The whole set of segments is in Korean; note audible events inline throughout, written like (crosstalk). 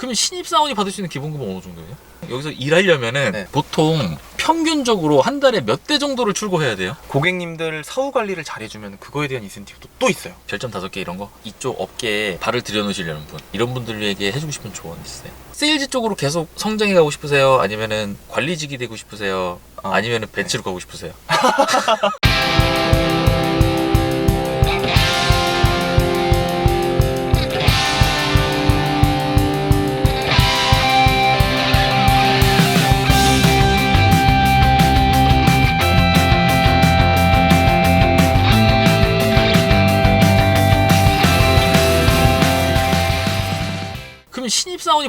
그러면 신입사원이 받을 수 있는 기본급은 어느 정도예요? 여기서 일하려면은 네. 보통 평균적으로 한 달에 몇 대 정도를 출고해야 돼요? 고객님들 사후 관리를 잘해주면 그거에 대한 인센티브도 또 있어요. 별점 다섯 개 이런 거 이쪽 업계에 발을 들여놓으시려는 분 이런 분들에게 해주고 싶은 조언 있으세요? 세일즈 쪽으로 계속 성장해 가고 싶으세요? 아니면은 관리직이 되고 싶으세요? 어, 아니면은 벤치로 가고 싶으세요? (laughs)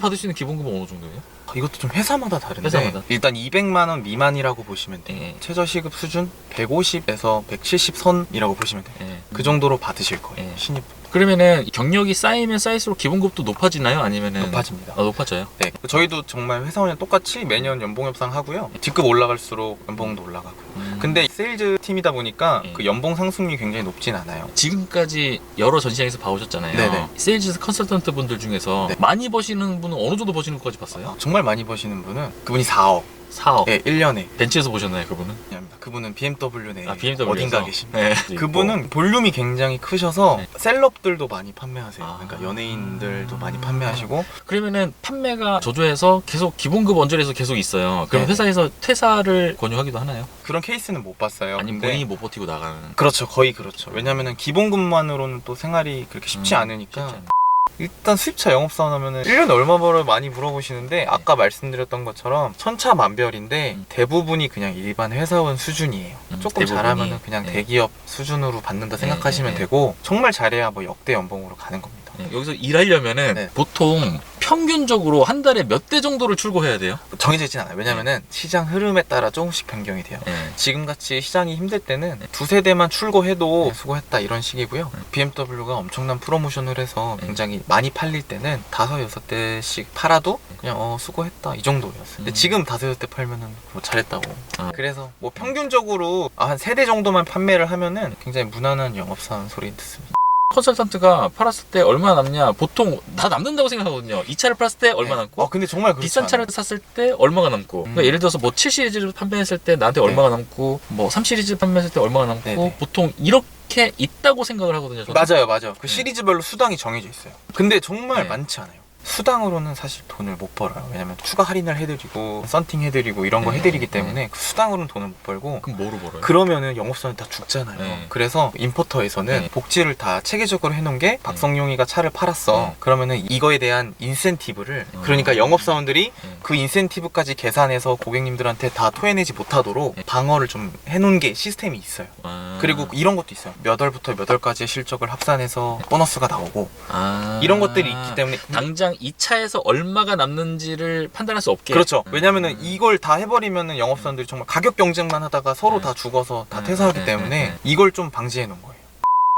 받을 수 있는 기본급은 어느 정도예요? 이것도 좀 회사마다 다른데 회사마다. 일단 200만 원 미만이라고 보시면 돼요. 예. 최저 시급 수준 150에서 170 선이라고 보시면 돼요. 예. 그 정도로 받으실 거예요. 예. 신입 그러면은 경력이 쌓이면 쌓일수록 기본급도 높아지나요? 아니면은 높아집니다. 아, 높아져요. 네, 저희도 정말 회사원이랑 똑같이 매년 연봉 협상 하고요. 뒷급 올라갈수록 연봉도 올라가고요. 음. 근데 세일즈 팀이다 보니까 예. 그 연봉 상승률이 굉장히 높진 않아요. 지금까지 여러 전시장에서 봐오셨잖아요. 네네. 세일즈 컨설턴트 분들 중에서 네. 많이 버시는 분은 어느 정도 버시는 것까지 봤어요? 정말 많이 버시는 분은 그분이 4억, 4억. 예, 1년에 벤치에서 보셨나요, 그분은? 그분은 BMW 내 아, BMW. 어딘가 계십니다. 네. 그분은 볼륨이 굉장히 크셔서 네. 셀럽 들도 많이 판매하세요. 아. 그러니까 연예인들도 많이 판매하시고 그러면은 판매가 저조해서 계속 기본급 원절에서 계속 있어요. 그럼 네네. 회사에서 퇴사를 권유하기도 하나요? 그런 케이스는 못 봤어요. 아니면 근데 본인이 못 버티고 나가는. 그렇죠, 거의 그렇죠. 왜냐면은 기본급만으로는 또 생활이 그렇게 쉽지 음, 않으니까 쉽지 않아요. 일단 수입차 영업사원 하면은 1년에 얼마 벌어 많이 물어보시는데 아까 말씀드렸던 것처럼 천차만별인데 음. 대부분이 그냥 일반 회사원 수준이에요. 음, 조금 대부분이. 잘하면은 그냥 네. 대기업 수준으로 받는다 생각하시면 네, 네, 네. 되고 정말 잘해야 뭐 역대 연봉으로 가는 겁니다. 네, 여기서 일하려면은 네. 보통 평균적으로 한 달에 몇 대 정도를 출고해야 돼요? 정해져 있진 않아요. 왜냐면은 시장 흐름에 따라 조금씩 변경이 돼요. 네. 지금 같이 시장이 힘들 때는 두세 대만 출고해도 수고했다 이런 식이고요. BMW가 엄청난 프로모션을 해서 네. 굉장히 많이 팔릴 때는 다섯 여섯 대씩 팔아도 그냥 어 수고했다 이 정도였어요. 근데 음. 지금 다섯 여섯 대 팔면은 뭐 잘했다고. 아. 그래서 뭐 평균적으로 아, 한세 대 정도만 판매를 하면은 굉장히 무난한 영업사원 소리 듣습니다. 컨설턴트가 팔았을 때 얼마 남냐? 보통 다 남는다고 생각하거든요. 이 차를 팔았을 때 얼마 네. 남고 어 근데 정말 그렇지 비싼 차를 않아요. 샀을 때 얼마가 남고 그러니까 음. 예를 들어서 뭐 7 시리즈를 판매했을 때 나한테 네. 얼마가 남고 뭐 3 시리즈 판매했을 때 얼마가 남고 네네. 보통 이렇게 있다고 생각을 하거든요. 저는. 맞아요, 맞아요. 그 네. 시리즈별로 수당이 정해져 있어요. 근데 정말 네. 많지 않아요. 수당으로는 사실 돈을 못 벌어요. 왜냐면 추가 할인을 해드리고 썬팅 해드리고 이런 거 네, 해드리기 네. 때문에 그 수당으로는 돈을 못 벌고 그럼 뭐로 벌어요? 그러면은 영업사원 다 죽잖아요. 네. 그래서 임포터에서는 네. 복지를 다 체계적으로 해놓은 게 박성용이가 차를 팔았어. 네. 그러면은 이거에 대한 인센티브를 음. 그러니까 영업사원들이 네. 그 인센티브까지 계산해서 고객님들한테 다 토해내지 못하도록 네. 방어를 좀 해놓은 게 시스템이 있어요. 아. 그리고 이런 것도 있어요. 몇 월부터 몇 월까지의 실적을 합산해서 보너스가 나오고 아. 이런 것들이 있기 때문에 당장 이 차에서 얼마가 남는지를 판단할 수 없게 그렇죠. 음. 왜냐면은 이걸 다 해버리면은 영업사원들이 정말 가격 경쟁만 하다가 서로 네. 다 죽어서 다 네, 퇴사하기 네, 때문에 네, 네. 이걸 좀 방지해 놓은 거예요.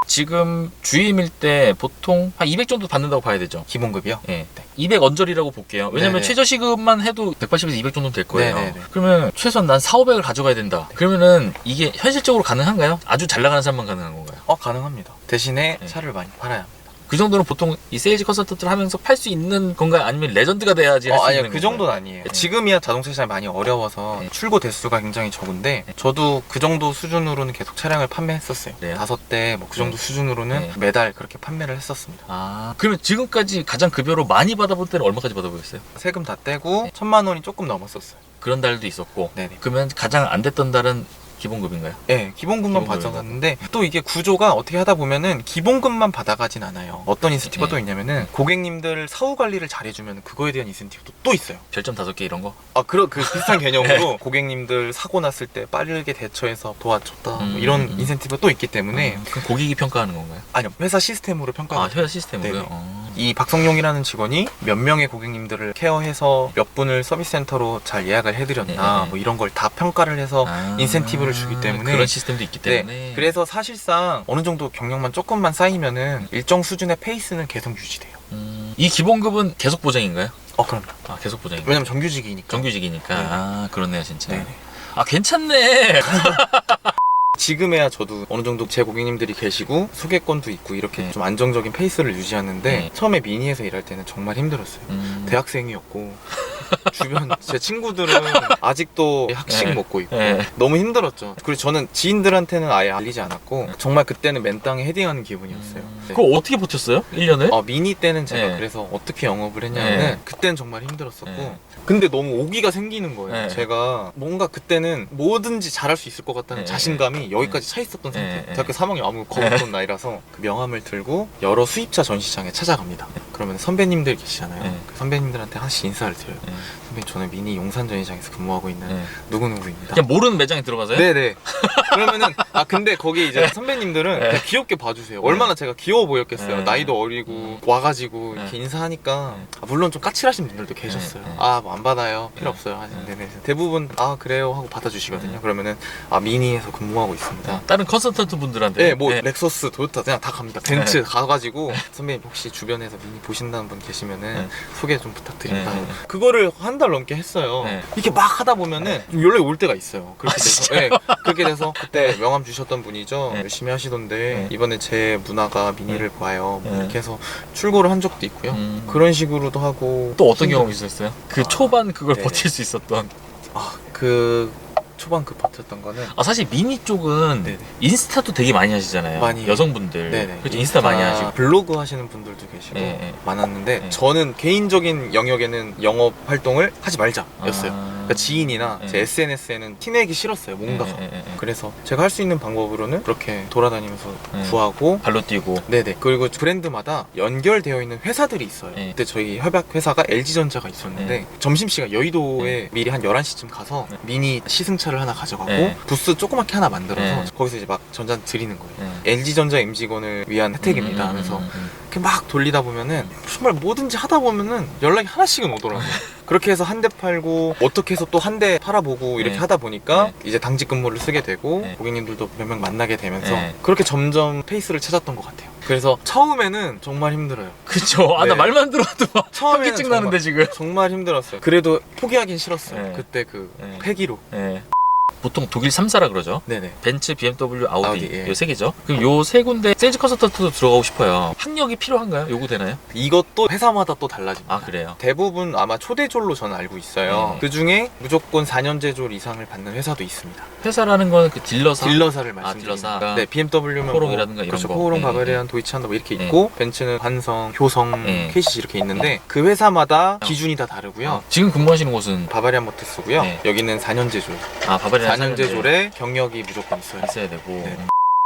지금 주임일 때 보통 한 200 정도 받는다고 봐야 되죠. 기본급이요. 예. 200 언저리라고 볼게요. 왜냐면 네네. 최저시급만 해도 180에서 200 정도 될 거예요. 네네네. 그러면 최소한 난 4, 500을 가져가야 된다. 그러면은 이게 현실적으로 가능한가요? 아주 잘 나가는 사람만 가능한 건가요? 어 가능합니다. 대신에 네. 차를 많이 팔아야 합니다. 그 정도는 보통 이 세일즈 컨설턴트를 하면서 팔 수 있는 건가요? 아니면 레전드가 돼야지 할 어, 수 아니요 있는 그 건가요? 정도는 아니에요. 네. 지금이야 자동차 시장이 많이 어려워서 네. 출고 대수가 굉장히 적은데 저도 그 정도 수준으로는 계속 차량을 판매했었어요. 그래요? 다섯 대 뭐 그 정도 네. 수준으로는 네. 매달 그렇게 판매를 했었습니다. 아, 그러면 지금까지 가장 급여로 많이 받아볼 때는 얼마까지 받아보셨어요? 세금 다 떼고 네. 천만 원이 조금 넘었었어요. 그런 달도 있었고. 네네. 그러면 가장 안 됐던 달은 기본급인가요? 네, 기본급만. 받아갔는데 또 이게 구조가 어떻게 하다 보면은 기본급만 받아가진 않아요. 어떤 인센티브가 네. 또 있냐면은 고객님들 사후 관리를 잘해주면 그거에 대한 인센티브도 또 있어요. 별점 다섯 개 이런 거? 아, 그런 그 비슷한 (laughs) 네. 개념으로 고객님들 사고 났을 때 빠르게 대처해서 도와줬다 뭐 음, 이런 음. 인센티브가 또 있기 때문에 음, 그럼 고객이 평가하는 건가요? 아니요 회사 시스템으로 평가. 아, 회사 시스템으로요? 네네. 어. 이 박성용이라는 직원이 몇 명의 고객님들을 케어해서 몇 분을 서비스 센터로 잘 예약을 해드렸나 네. 뭐 이런 걸 다 평가를 해서 아, 인센티브를 주기 때문에 그런 시스템도 있기 때문에 네, 그래서 사실상 어느 정도 경력만 조금만 쌓이면은 일정 수준의 페이스는 계속 유지돼요. 음, 이 기본급은 계속 보장인가요? 어, 그럼요. 아 계속 보장인가요? 왜냐면 정규직이니까. 정규직이니까 네네. 아 그렇네요 진짜 네네. 아 괜찮네 (laughs) 지금에야 저도 어느 정도 제 고객님들이 계시고 소개권도 있고 이렇게 네. 좀 안정적인 페이스를 유지하는데 네. 처음에 미니에서 일할 때는 정말 힘들었어요. 음. 대학생이었고 주변 제 친구들은 아직도 학식 네. 먹고 있고 네. 너무 힘들었죠. 그리고 저는 지인들한테는 아예 알리지 않았고 정말 그때는 맨땅에 헤딩하는 기분이었어요. 음. 네. 그걸 어떻게 버텼어요? 1년을? 어, 미니 때는 제가 네. 그래서 어떻게 영업을 했냐면은 네. 그때는 정말 힘들었었고 네. 근데 너무 오기가 생기는 거예요. 네. 제가 뭔가 그때는 뭐든지 잘할 수 있을 것 같다는 네. 자신감이 여기까지 차 있었던 네. 상태. 네. 대학교 3학년 아무 겁없던 나이라서 그 명함을 들고 여러 수입차 전시장에 찾아갑니다. 그러면 선배님들 계시잖아요. 네. 그 선배님들한테 하나씩 인사를 드려요. 네. 선배님 저는 미니 용산 전시장에서 근무하고 있는 네. 누구누구입니다. 그냥 모르는 매장에 들어가세요? 네네. 그러면은 (laughs) 아 근데 거기 이제 선배님들은 네. 그냥 귀엽게 봐주세요. 얼마나 제가 귀여워 보였겠어요. 네. 나이도 어리고 와가지고 이렇게 네. 인사하니까 아, 물론 좀 까칠하신 분들도 계셨어요. 네, 네. 아뭐 안 받아요. 필요 네. 없어요. 하시는데 네. 대부분 아 그래요 하고 받아주시거든요. 그러면은 아 미니에서 근무하고 있습니다. 다른 컨설턴트 분들한테 네, 뭐 렉서스, 도요타 그냥 다 갑니다. 벤츠 네. 가가지고 선배님 혹시 주변에서 미니 보신다는 분 계시면은 네. 소개 좀 부탁드립니다. 네, 네. 그거를 한 달 넘게 했어요. 네. 이렇게 막 하다 보면은 연락이 올 때가 있어요. 그렇게 아, 돼서? 네, 그렇게 돼서 그때 명함 주셨던 분이죠. 네. 열심히 하시던데 네. 이번에 제 문화가 미니를 봐요. 뭐 네. 이렇게 해서 출고를 한 적도 있고요. 음. 그런 식으로도 하고 또 어떤 경험이 있었어요? 그 아, 초반 그걸 네네. 버틸 수 있었던 아, 그 초반 그 버텼던 거는 아 사실 미니 쪽은 네네. 인스타도 되게 많이 하시잖아요 많이 여성분들 네네. 그렇죠 인스타 많이 하시고 블로그 하시는 분들도 계시고 네, 네. 많았는데 네. 저는 개인적인 영역에는 영업 활동을 하지 말자였어요. 아. 그러니까 지인이나 네. 제 SNS에는 티내기 싫었어요. 뭔가가. 네, 네, 네, 네. 그래서 제가 할 수 있는 방법으로는 그렇게 돌아다니면서 네. 구하고 발로 뛰고 네네 그리고 브랜드마다 연결되어 있는 회사들이 있어요 네. 그때 저희 협약 회사가 LG전자가 있었는데 네. 점심시간 여의도에 미리 한 11시쯤 가서 네. 미니 시승차를 하나 가져가고 네. 부스 조그맣게 하나 만들어서 네. 거기서 이제 막 전자 드리는 거예요 네. LG전자 임직원을 위한 혜택입니다 음, 음, 하면서 음, 음. 이렇게 막 돌리다 보면은 정말 뭐든지 하다 보면은 연락이 하나씩은 오더라고요. (laughs) 그렇게 해서 한 대 팔고 어떻게 해서 또 한 대 팔아보고 이렇게 네. 하다 보니까 네. 이제 당직 근무를 쓰게 되고 네. 고객님들도 몇 명 만나게 되면서 네. 그렇게 점점 페이스를 찾았던 것 같아요. 그래서 처음에는 정말 힘들어요. 그쵸 아나 네. 말만 들어도 막 처음에는 현기증 나는데 지금 정말 힘들었어요. 그래도 포기하긴 싫었어요. 네. 그때 그 네. 패기로. 네. 보통 독일 3사라 그러죠 네네. 벤츠, BMW, 아우디, 아우디, 예. 요세 개죠. 그럼 요 세 군데 세일즈 컨설턴트도 들어가고 싶어요. 학력이 필요한가요? 요구 되나요? 이것도 회사마다 또 달라집니다. 아 그래요. 대부분 아마 초대졸로 저는 알고 있어요. 네. 그 중에 무조건 4년제 졸 이상을 받는 회사도 있습니다. 회사라는 거는 그 딜러사. 딜러사를 말씀드립니다. 딜러사. 네, BMW면 포롱이라든가 뭐, 이런 그렇죠. 거. 포롱, 네, 바바리안, 도이치한다 뭐 이렇게 네. 있고 벤츠는 환성, 효성, 네. KCC 이렇게 있는데 그 회사마다 어. 기준이 다 다르고요. 어, 지금 근무하시는 곳은 바바리안 모터스고요. 네. 여기는 4년제 졸. 아 바바리안 4년제 졸에 경력이 무조건 있어요. 있어야 되고. 네.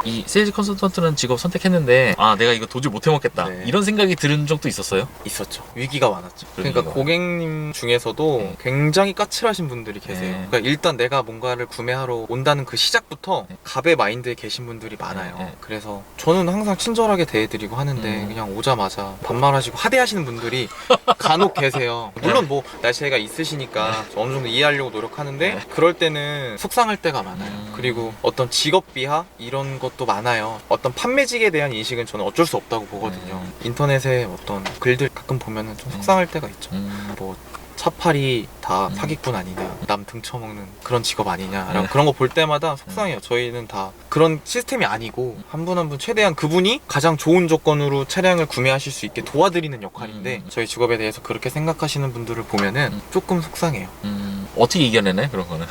이 세일즈 컨설턴트라는 직업 선택했는데 아 내가 이거 도저히 못 해먹겠다 네. 이런 생각이 드는 적도 있었어요? 있었죠. 위기가 많았죠. 그러니까 위기가 고객님 중에서도 네. 굉장히 까칠하신 분들이 계세요. 네. 그러니까 일단 내가 뭔가를 구매하러 온다는 그 시작부터 네. 갑의 마인드에 계신 분들이 많아요. 네, 네. 그래서 저는 항상 친절하게 대해드리고 하는데 음. 그냥 오자마자 반말하시고 하대하시는 분들이 (laughs) 간혹 계세요. 물론 뭐 날씨가 있으시니까 어느 정도 이해하려고 노력하는데 네. 그럴 때는 속상할 때가 많아요. 음. 그리고 어떤 직업 비하 이런 것도 많아요. 어떤 판매직에 대한 인식은 저는 어쩔 수 없다고 보거든요. 음. 인터넷에 어떤 글들 가끔 보면은 좀 음. 속상할 때가 있죠. 음. 뭐 차팔이 다 음. 사기꾼 아니냐, 남 등쳐먹는 그런 직업 아니냐, 네. 그런 거 볼 때마다 속상해요. 저희는 다 그런 시스템이 아니고 한 분 한분 최대한 그분이 가장 좋은 조건으로 차량을 구매하실 수 있게 도와드리는 역할인데 음. 저희 직업에 대해서 그렇게 생각하시는 분들을 보면은 음. 조금 속상해요. 음, 어떻게 이겨내네 그런 거는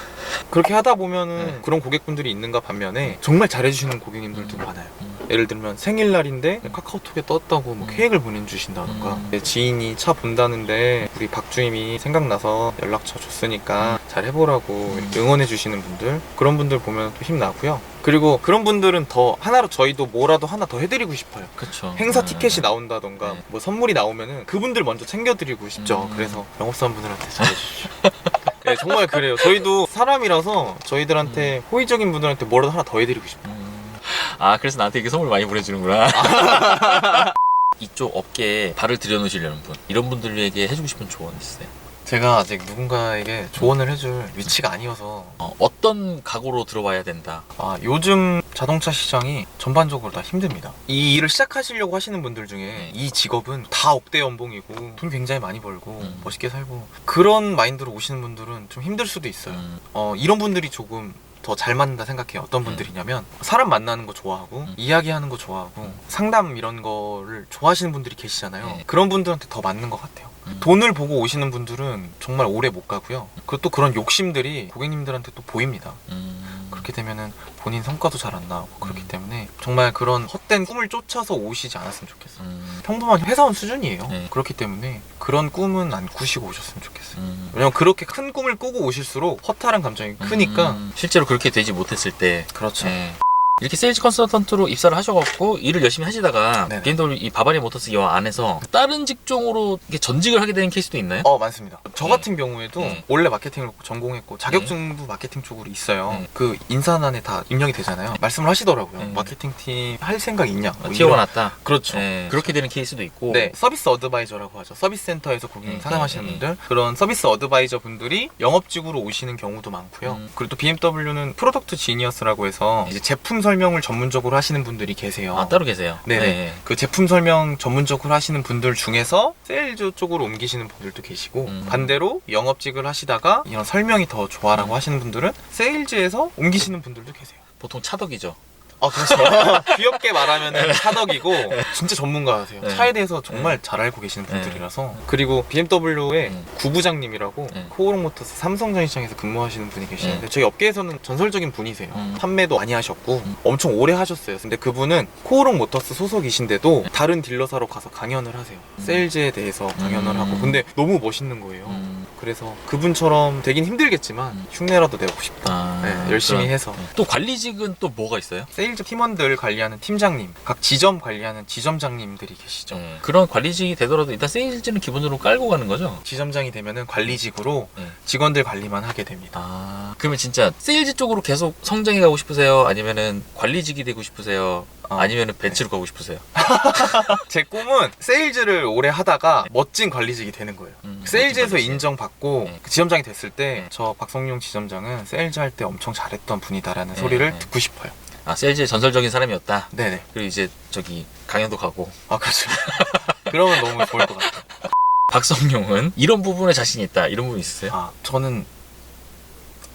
그렇게 하다 보면은 네. 그런 고객분들이 있는가 반면에 정말 잘해주시는 고객님들도 음. 많아요. 음. 예를 들면 생일날인데 카카오톡에 떴다고 뭐 음. 케이크를 보내주신다던가 음. 내 지인이 차 본다는데 우리 박주임이 생각나서 연락처 줬으니까 잘 해보라고 음. 응원해주시는 분들 그런 분들 보면 또 힘나고요 그리고 그런 분들은 더 하나로 저희도 뭐라도 하나 더 해드리고 싶어요 그쵸 행사 네. 티켓이 나온다던가 네. 뭐 선물이 나오면은 그분들 먼저 챙겨드리고 싶죠 음. 그래서 영업사원 분들한테 잘해주십시오 (laughs) 네, 정말 그래요 저희도 사람이라서 저희들한테 호의적인 분들한테 뭐라도 하나 더 해드리고 싶어요 음. 아 그래서 나한테 이렇게 선물 많이 보내주는구나 (laughs) 이쪽 업계에 발을 들여놓으시려는 분 이런 분들에게 해주고 싶은 조언 있으세요? 제가 아직 누군가에게 조언을 해줄 위치가 아니어서 어, 어떤 각오로 들어와야 된다 아, 요즘 자동차 시장이 전반적으로 다 힘듭니다. 이 일을 시작하시려고 하시는 분들 중에 네. 이 직업은 다 억대 연봉이고 돈 굉장히 많이 벌고 음. 멋있게 살고 그런 마인드로 오시는 분들은 좀 힘들 수도 있어요. 음, 어, 이런 분들이 조금 더 잘 맞는다 생각해요. 어떤 분들이냐면 사람 만나는 거 좋아하고 음. 이야기하는 거 좋아하고 음. 상담 이런 거를 좋아하시는 분들이 계시잖아요. 네. 그런 분들한테 더 맞는 것 같아요. 음. 돈을 보고 오시는 분들은 정말 오래 못 가고요. 그리고 또 그런 욕심들이 고객님들한테 또 보입니다. 음. 그렇게 되면은 본인 성과도 잘 안 나오고 그렇기 음. 때문에 정말 그런 헛된 꿈을 쫓아서 오시지 않았으면 좋겠어요. 음. 평범한 회사원 수준이에요. 네. 그렇기 때문에 그런 꿈은 안 꾸시고 오셨으면 좋겠어요. 음. 왜냐면 그렇게 큰 꿈을 꾸고 오실수록 허탈한 감정이 크니까 음. 실제로 그렇게 되지 못했을 때 그렇죠. 네. 이렇게 세일즈 컨설턴트로 입사를 하셔갖고 일을 열심히 하시다가 네네. BMW 이 바바리 모터스 이 안에서 다른 직종으로 이렇게 전직을 하게 되는 케이스도 있나요? 어 맞습니다. 저 네. 같은 경우에도 네. 원래 마케팅을 전공했고 자격증도 마케팅 쪽으로 있어요. 네. 그 인사난에 다 입력이 되잖아요. 말씀을 하시더라고요. 네. 마케팅 팀 할 생각 있냐? 뭐 이런- 났다. 그렇죠. 네, 그렇게 되는 케이스도 있고. 네, 서비스 어드바이저라고 하죠. 서비스 센터에서 고객님 네, 상담하시는 네, 네. 분들 그런 서비스 어드바이저 분들이 영업직으로 오시는 경우도 많고요. 음. 그리고 또 BMW는 프로덕트 지니어스라고 해서 이제 제품 설명을 전문적으로 하시는 분들이 계세요. 아 따로 계세요. 네네. 네. 그 제품 설명 전문적으로 하시는 분들 중에서 세일즈 쪽으로 옮기시는 분들도 계시고 음. 반대로 영업직을 하시다가 이런 설명이 더 좋아라고 음. 하시는 분들은 세일즈에서 옮기시는 분들도 계세요. 보통 차덕이죠. 아 그렇죠. (laughs) 귀엽게 말하면 차덕이고 진짜 전문가세요. 네. 차에 대해서 정말 잘 알고 계시는 분들이라서 그리고 BMW의 음. 구부장님이라고 네. 코오롱 모터스 삼성 전시장에서 근무하시는 분이 계시는데 저희 업계에서는 전설적인 분이세요. 음. 판매도 많이 하셨고 음. 엄청 오래 하셨어요. 근데 그분은 코오롱 모터스 소속이신데도 다른 딜러사로 가서 강연을 하세요. 음. 세일즈에 대해서 강연을 음. 하고 근데 너무 멋있는 거예요. 음. 그래서 그분처럼 되긴 힘들겠지만 음. 흉내라도 내고 싶다. 아, 네, 열심히 해서. 네. 또 관리직은 또 뭐가 있어요? 세일 즈 팀원들 관리하는 팀장님, 각 지점 관리하는 지점장님들이 계시죠. 네. 그런 관리직이 되더라도 일단 세일즈는 기본으로 깔고 가는 거죠. 지점장이 되면은 관리직으로 네. 직원들 관리만 하게 됩니다. 아 그러면 진짜 세일즈 쪽으로 계속 성장해 가고 싶으세요? 아니면은 관리직이 되고 싶으세요? 어, 아니면은 벤츠로 가고 싶으세요? (laughs) 제 꿈은 세일즈를 오래 하다가 멋진 관리직이 되는 거예요. 음, 세일즈에서. 인정받고 네. 그 지점장이 됐을 때 네. 저 박성용 지점장은 세일즈 할 때 엄청 잘했던 분이다라는 네, 소리를 네. 듣고 싶어요. 아 세일즈의 전설적인 사람이었다. 네네. 그리고 이제 저기 강연도 가고 아 그렇죠. (laughs) 그러면 너무 좋을 것 같아요. (laughs) 박성용은 이런 부분에 자신 있다. 이런 부분 있으세요? 아 저는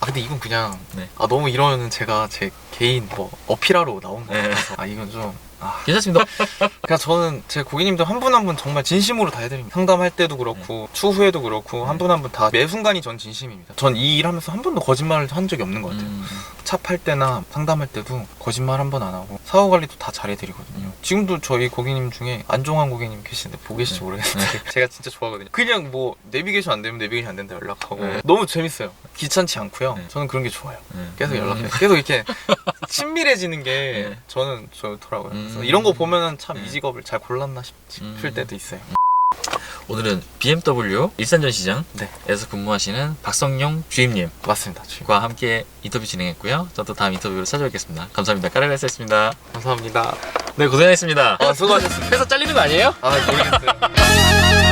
아 근데 이건 그냥 네. 아 너무 이러면은 제가 제 개인 뭐 어필하러 나온 네. 거라서 아 이건 좀 아, 괜찮습니다. 그냥 저는 제 고객님들 한 분 한 분 정말 진심으로 다 해드립니다. 상담할 때도 그렇고 추후에도 그렇고 한 분 한 분 다 매 순간이 전 진심입니다. 전 이 일하면서 한 번도 거짓말을 한 적이 없는 것 같아요. 음, 차 팔 때나 상담할 때도 거짓말 한 번 안 하고 사후 관리도 다 잘해드리거든요. 음. 지금도 저희 고객님 중에 안종환 고객님 계시는데 보고 계실지 네. 모르겠는데 제가 진짜 좋아하거든요. 그냥 뭐 내비게이션 안 되면 내비게이션 안 된다 연락하고 네. 너무 재밌어요. 귀찮지 않고요. 네. 저는 그런 게 좋아요. 음. 계속 음. 연락해요. 계속 이렇게 (laughs) 친밀해지는 게 네. 저는 좋더라고요. 그래서 음. 이런 거 보면은 참이 네. 직업을 잘 골랐나 싶, 싶을 음. 때도 있어요. 오늘은 BMW 일산전 시장에서 네. 근무하시는 박성용 주임님과 맞습니다. 주임. 함께 인터뷰 진행했고요. 저도 다음 인터뷰로 찾아뵙겠습니다. 감사합니다. 까라레스였습니다. 감사합니다. 네 고생했습니다. 아 수고하셨습니다. 회사 잘리는 거 아니에요? 아 모르겠어요. (laughs)